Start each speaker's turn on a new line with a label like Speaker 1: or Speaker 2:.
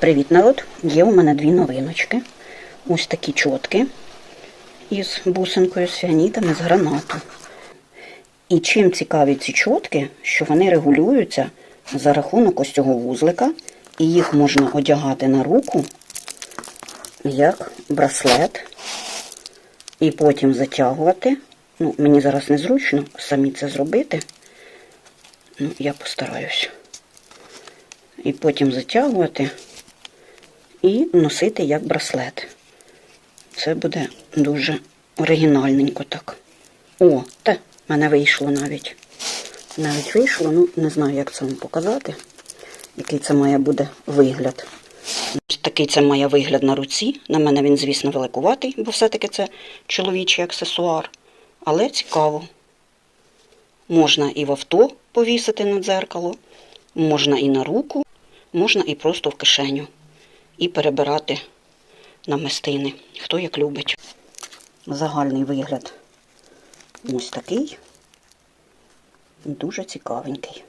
Speaker 1: Привіт, народ! Є у мене дві новиночки. Ось такі чотки із бусинкою, з фіанітами, з гранату. І чим цікаві ці чотки, що вони регулюються за рахунок ось цього вузлика, і їх можна одягати на руку як браслет, і потім затягувати. Ну, мені зараз незручно самі це зробити. Ну, я постараюсь. І потім затягувати і носити як браслет. Це буде дуже оригінальненько так. О, те, мене вийшло навіть. Навіть вийшло, ну не знаю, як це вам показати, який це має буде вигляд. Такий це має вигляд на руці. На мене він, звісно, великуватий, бо все-таки це чоловічий аксесуар. Але цікаво. Можна і в авто повісити на дзеркало, можна і на руку, можна і просто в кишеню. І перебирати намистини, хто як любить. Загальний вигляд ось такий. Дуже цікавенький.